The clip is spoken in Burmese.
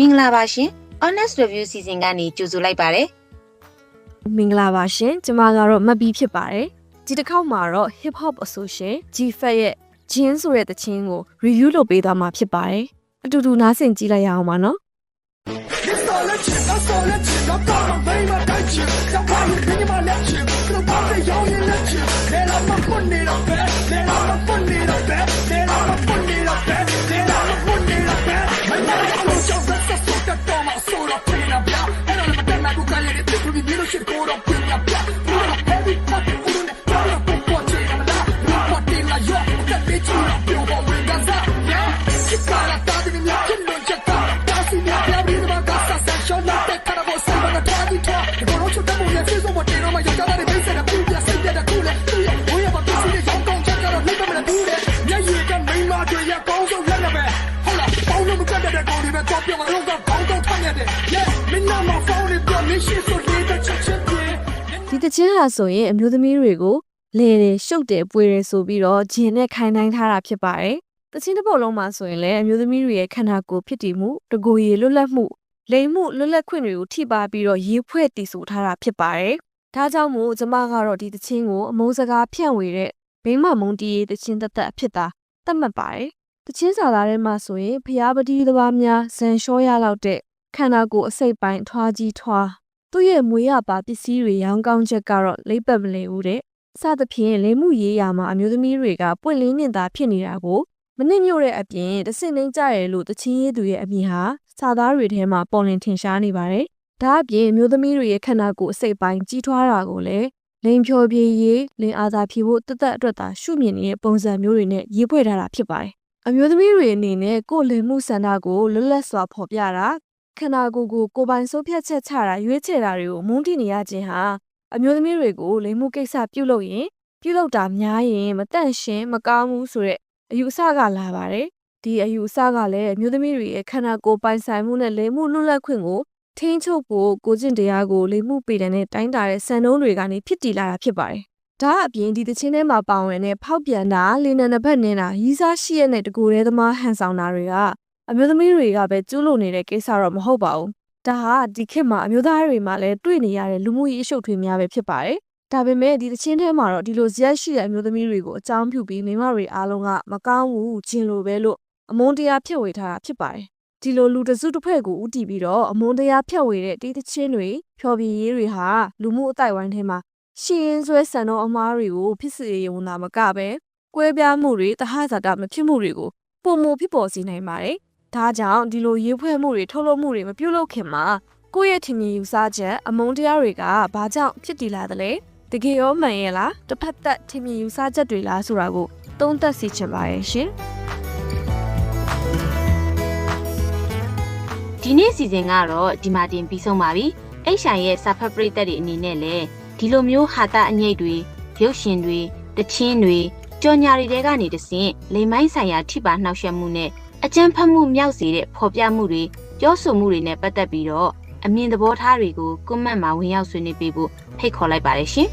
မင်္ဂလာပါရှင် Honest Review Season ကနေကြိုဆိုလိုက်ပါတယ်မင်္ဂလာပါရှင်ကျမကတော့မတ်ဘီဖြစ်ပါတယ်ဒီတစ်ခေါက်မှာတော့ hip hop အဆိုရှင် G-Fat ရဲ့ Jin ဆိုတဲ့တခြင်းကို review လုပ်ပေးသွားမှာဖြစ်ပါတယ်အတူတူနားဆင်ကြည့်လိုက်ရအောင်ပါနော်ဒီတခြင်း ဟာဆိုရင်အမျိုးသမီးတွေကိုလဲတယ်ရှုပ်တယ်ပွေတယ်ဆိုပြီးတော့ဂျင်နဲ့ခိုင်နှိုင်းထားတာဖြစ်ပါတယ်။တခြင်းတစ်ပုတ်လုံးမှာဆိုရင်လည်းအမျိုးသမီးတွေရဲ့ခန္ဓာကိုယ်ဖြစ်တည်မှုတကိုယ်ရည်လွတ်လပ်မှုလိမ်မှုလွတ်လပ်ခွင့်တွေကိုထိပါပြီးတော့ရေးဖွဲ့တည်ဆိုထားတာဖြစ်ပါတယ်။ဒါကြောင့်မို့ကျမကတော့ဒီတခြင်းကိုအမုန်းစကားဖြန့်ဝေတဲ့ဘိမမုံတီးတခြင်းသက်သက်အဖြစ်သာသတ်မှတ်ပါတယ်။ တခြင်းစာသားထဲမှာဆိုရင်ဖျားပတိတစ်ပါးများဇန်လျှောရလောက်တဲ့ခန္ဓာကိုယ်အစိတ်ပိုင်းထွားကြီးထွားသူ့ရဲ့မွေးရပါပစ္စည်းတွေရောင်းကောင်းချက်ကတော့လိမ့်ပတ်မလဲဦးတဲ့။စသဖြင့်လိမ်မှုရေးရာမှာအမျိုးသမီးတွေကပွင့်လင်းမြင့်သာဖြစ်နေတာကိုမနစ်မြို့တဲ့အပြင်တဆင့်နှိမ့်ကြရဲလို့တချင်းရေးသူရဲ့အမြင်ဟာစာသားတွေထဲမှာပေါ်လင်ထင်ရှားနေပါတယ်။ဒါအပြင်အမျိုးသမီးတွေရဲ့ခန္ဓာကိုယ်အစိတ်ပိုင်းကြီးထွားတာကိုလည်းလိန်ဖြောပြေးရေးလင်အားသာဖြေဖို့တသက်အတွက်သာရှုမြင်နေတဲ့ပုံစံမျိုးတွေနဲ့ရေးဖွဲ့ထားတာဖြစ်ပါတယ်။ အမျိုးသမီးတွေအနေနဲ့ကိုယ်လင်မှုစန္ဒကိုလွတ်လပ်စွာဖော်ပြတာခန္ဓာကိုယ်ကိုကိုယ်ပိုင်ဆုံးဖြတ်ချက်ချတာရွေးချယ်တာတွေကိုမုန်းတိနေရခြင်းဟာအမျိုးသမီးတွေကိုလိမ်မှုကိစ္စပြုလုပ်ရင်ပြုလုပ်တာများရင်မတန့်ရှင်းမကောင်းဘူးဆိုတဲ့အယူအဆကလာပါတယ်ဒီအယူအဆကလည်းအမျိုးသမီးတွေရဲ့ခန္ဓာကိုယ်ပိုင်ဆိုင်မှုနဲ့လိမ်မှုလွတ်လပ်ခွင့်ကိုထိန်းချုပ်ဖို့ကိုကျင့်တရားကိုလိမ်မှုပေတဲ့နဲ့တိုင်းတာတဲ့စံနှုန်းတွေကနေဖြစ်တည်လာတာဖြစ်ပါတယ် ဒါအပြင်ဒီတချင်းထဲမှာပါဝင်တဲ့ဖောက်ပြန်တာလင်းနံနှစ်ဖက်နင်းတာရီးစားရှိရတဲ့တကူရဲသမားဟန်ဆောင်တာတွေကအမျိုးသမီးတွေကပဲကျူးလွန်နေတဲ့ကိစ္စတော့မဟုတ်ပါဘူး။ဒါဟာဒီခေတ်မှာအမျိုးသားတွေမှာလည်းတွေ့နေရတဲ့လူမှုရေးအရှုပ်ထွေးများပဲဖြစ်ပါတယ်။ဒါပေမဲ့ဒီသချင်းထဲမှာတော့ဒီလိုဇက်ရှိတဲ့အမျိုးသမီးတွေကိုအကြောင်းပြုပြီးမိမတွေအားလုံးကမကောင်းဘူးကျင်လိုပဲလို့အမုန်းတရားဖြတ်ဝေထားတာဖြစ်ပါတယ်။ဒီလိုလူတစုတစ်ဖွဲ့ကိုဥတီပြီးတော့အမုန်းတရားဖြတ်ဝေတဲ့ဒီသချင်းတွေဖြော်ပြရေးတွေဟာလူမှုအတိုင်းဝိုင်းထဲမှာ ရှင်းရင်ဆွဲဆန်တော့အမားတွေကိုဖြစ်စေရုံသာမကပဲကွဲပြားမှုတွေတဟဇာတမဖြစ်မှုတွေကိုပုံမဖြစ်ပေါ်စေနိုင်ပါတယ်။ဒါကြောင့်ဒီလိုရေးဖွဲ့မှုတွေထုတ်လုပ်မှုတွေမပြုလုပ်ခင်မှာကိုယ့်ရဲ့ထင်မြင်ယူဆချက်အမုန်းတရားတွေကဘာကြောင့်ဖြစ်တည်လာသလဲတကယ်ရောမှန်ရဲ့လားတစ်ဖက်သက်ထင်မြင်ယူဆချက်တွေလားဆိုတာကိုသုံးသပ်စီချင်ပါရဲ့ရှင်ဒီနေ့စီစဉ်ကတော့ဒီမှာတင်ပြီးဆုံးပါပြီအိတ်ဆိုင်ရဲ့စာဖတ်ပရိသတ်တွေအနေနဲ့လည်း ဒီလိုမျိုးဟာတာအငိတ်တွေရုပ်ရှင်တွေတချင်းတွေကြော်ညာတွေတဲကနေတဆင့်လိမ်မိုင်းဆိုင်ရာထိပါနှောက်ယှက်မှုနဲ့အကြမ်းဖက်မှုမြောက်စေတဲ့ဖော်ပြမှုတွေပြောဆိုမှုတွေနဲ့ပတ်သက်ပြီးတော့အမြင်သဘောထားတွေကိုကွန်မန့်မှာဝင်ရောက်ဆွေးနွေးပေးဖို့ဖိတ်ခေါ်လိုက်ပါတယ်ရှင်